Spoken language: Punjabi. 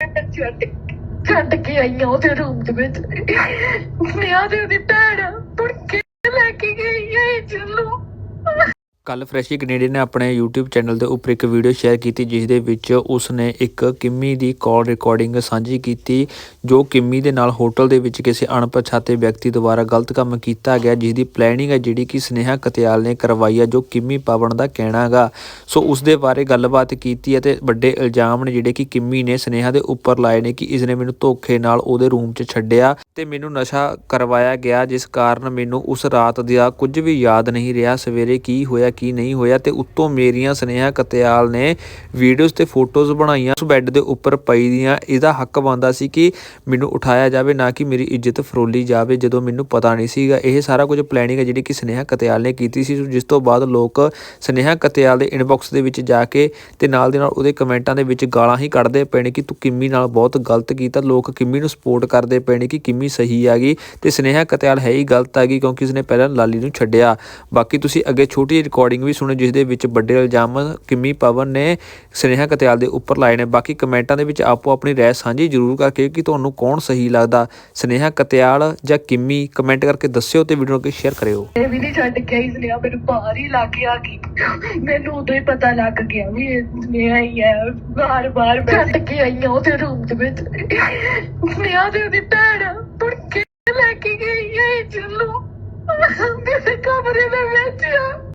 ਛੱਡ ਛੱਡ ਕੇ ਆਈ ਆ ਉਹਦੇ ਰੂਮ ਦੇ ਵਿੱਚ। ਨਿਆ ਤੇ ਉਹਦੀ ਭੈਣ ਤੁਰ ਕੇ ਲੈ ਕੇ ਗਈ ਹੈ ਚਲੋ ਕੱਲ ਫਰੈਸ਼ੀ ਕੈਨੇਡੀਅਨ ਨੇ ਆਪਣੇ YouTube ਚੈਨਲ ਦੇ ਉੱਪਰ ਇੱਕ ਵੀਡੀਓ ਸ਼ੇਅਰ ਕੀਤੀ ਜਿਸ ਦੇ ਵਿੱਚ ਉਸ ਨੇ ਇੱਕ ਕਿੰਮੀ ਦੀ ਕਾਲ ਰਿਕਾਰਡਿੰਗ ਸਾਂਝੀ ਕੀਤੀ, ਜੋ ਕਿੰਮੀ ਦੇ ਨਾਲ ਹੋਟਲ ਦੇ ਵਿੱਚ ਕਿਸੇ ਅਣਪਛਾਤੇ ਵਿਅਕਤੀ ਦੁਆਰਾ ਗਲਤ ਕੰਮ ਕੀਤਾ ਗਿਆ ਜਿਸ ਦੀ ਪਲੈਨਿੰਗ ਹੈ ਜਿਹੜੀ ਕਿ ਸਨੇਹਾ ਕਤਿਆਲ ਨੇ ਕਰਵਾਈ ਹੈ, ਜੋ ਕਿੰਮੀ ਪਵਨ ਦਾ ਕਹਿਣਾ ਹੈਗਾ। ਸੋ ਉਸ ਦੇ ਬਾਰੇ ਗੱਲਬਾਤ ਕੀਤੀ ਹੈ ਤੇ ਵੱਡੇ ਇਲਜ਼ਾਮ ਨੇ ਜਿਹੜੇ ਕਿ ਕਿੰਮੀ ਨੇ ਸਨੇਹਾ ਦੇ ਉੱਪਰ ਲਾਏ ਨੇ ਕਿ ਇਸ ਨੇ ਮੈਨੂੰ ਧੋਖੇ ਨਾਲ ਉਹਦੇ ਰੂਮ 'ਚ ਛੱਡਿਆ। ਤੇ ਮੈਨੂੰ ਨਸ਼ਾ ਕਰਵਾਇਆ ਗਿਆ, ਜਿਸ ਕਾਰਨ ਮੈਨੂੰ ਉਸ ਰਾਤ ਦਾ ਕੁਝ ਵੀ ਯਾਦ ਨਹੀਂ ਰਿਹਾ, ਸਵੇਰੇ ਕੀ ਹੋਇਆ, ਕੀ ਨਹੀਂ ਹੋਇਆ ਤੇ ਉੱਤੋਂ ਮੇਰੀਆਂ ਸਨੇਹਾ ਕਤਿਆਲ ਨੇ ਵੀਡੀਓਜ਼ ਤੇ ਫੋਟੋਜ਼ ਬਣਾਈਆਂ। ਉਸ ਬੈੱਡ ਦੇ ਉੱਪਰ ਪਈ ਦੀਆਂ, ਇਹਦਾ ਹੱਕ ਬਣਦਾ ਸੀ ਕਿ ਮੈਨੂੰ ਉਠਾਇਆ ਜਾਵੇ, ਨਾ ਕਿ ਮੇਰੀ ਇੱਜ਼ਤ ਫਰੋਲੀ ਜਾਵੇ, ਜਦੋਂ ਮੈਨੂੰ ਪਤਾ ਨਹੀਂ ਸੀਗਾ। ਇਹ ਸਾਰਾ ਕੁਝ ਪਲੈਨਿੰਗ ਹੈ ਜਿਹੜੀ ਕਿ ਸਨੇਹਾ ਕਤਿਆਲ ਨੇ ਕੀਤੀ ਸੀ, ਜਿਸ ਤੋਂ ਬਾਅਦ ਲੋਕ ਸਨੇਹਾ ਕਤਿਆਲ ਦੇ ਇਨਬਾਕਸ ਦੇ ਵਿੱਚ ਜਾ ਕੇ ਤੇ ਨਾਲ ਦੇ ਨਾਲ ਉਹਦੇ ਕਮੈਂਟਾਂ ਦੇ ਵਿੱਚ ਗਾਲਾਂ ਹੀ ਕੱਢਦੇ ਪਏ ਨੇ ਕਿ ਤੂੰ ਕਿੰਮੀ ਨਾਲ ਬਹੁਤ ਗਲਤ ਕੀਤਾ। ਲੋਕ ਕਿੰਮੀ ਨੂੰ ਸਪੋਰਟ ਕਰਦੇ ਪਏ ਨੇ ਕਿ ਕਿੰਮੀ ਸਹੀ ਹੈਗੀ ਤੇ ਸਨੇਹਾ ਕਤਿਆਲ ਹੈ ਹੀ ਗਲਤ ਹੈਗੀ ਕਿਉਂਕਿ ਉਸਨੇ ਪਹਿਲਾਂ ਲਾਲੀ ਨੂੰ ਛੱਡਿਆ। ਬਾਕੀ ਤੁਸੀਂ ਅੱਗੇ ਛੋਟੀ ਜਿਹੀ ਰਿਕਾਰਡਿੰਗ ਵੀ ਸੁਣੋ ਜਿਸ ਦੇ ਵਿੱਚ ਵੱਡੇ ਇਲਜ਼ਾਮ ਕਿੰਮੀ ਪਵਨ ਨੇ ਸਨੇਹਾ ਕਤਿਆਲ ਦੇ ਉੱਪਰ ਲਾਏ ਨੇ। ਬਾਕੀ ਕਮੈਂਟਾਂ ਦੇ ਵਿੱਚ ਆਪੋ ਆਪਣੀ ਰਾਏ ਸਾਂਝੀ ਜ਼ਰੂਰ ਕਰਕੇ ਕਿ ਤੁਹਾਨੂੰ ਕੌਣ ਸਹੀ ਲੱਗਦਾ ਸਨੇਹਾ ਕਤਿਆਲ ਜਾਂ ਕਿੰਮੀ? ਕਮੈਂਟ ਕਰਕੇ ਦੱਸਿਓ ਤੇ ਵੀਡੀਓ ਨੂੰ ਅੱਗੇ ਸ਼ੇਅਰ ਕਰਿਓ। ਇਹ ਵੀ ਨਹੀਂ ਛੱਡ ਕੇ ਆਈ ਸਨੇਹਾ ਮੈਨੂੰ ਬਾਹਰ ਹੀ ਲਾ ਕੇ ਆ ਗਈ ਮੈਨੂੰ ਉਦੋਂ ਹੀ ਪਤਾ ਲੱਗ ਗਿਆ ਵੀ ਇਹ ਸਨੇਹਾ ਹੀ ਹੈ। ਬਾਰ ਬਾਰ ਛੱਡ ਕੇ ਆਈਆਂ ਉਹਦੇ ਰੂਮ ਦੇ ਵਿੱਚ। ਸਨੇਹਾ ਦੇ ਉਹਦੀ ਭੈਣ ਤੁਰ ਕੇ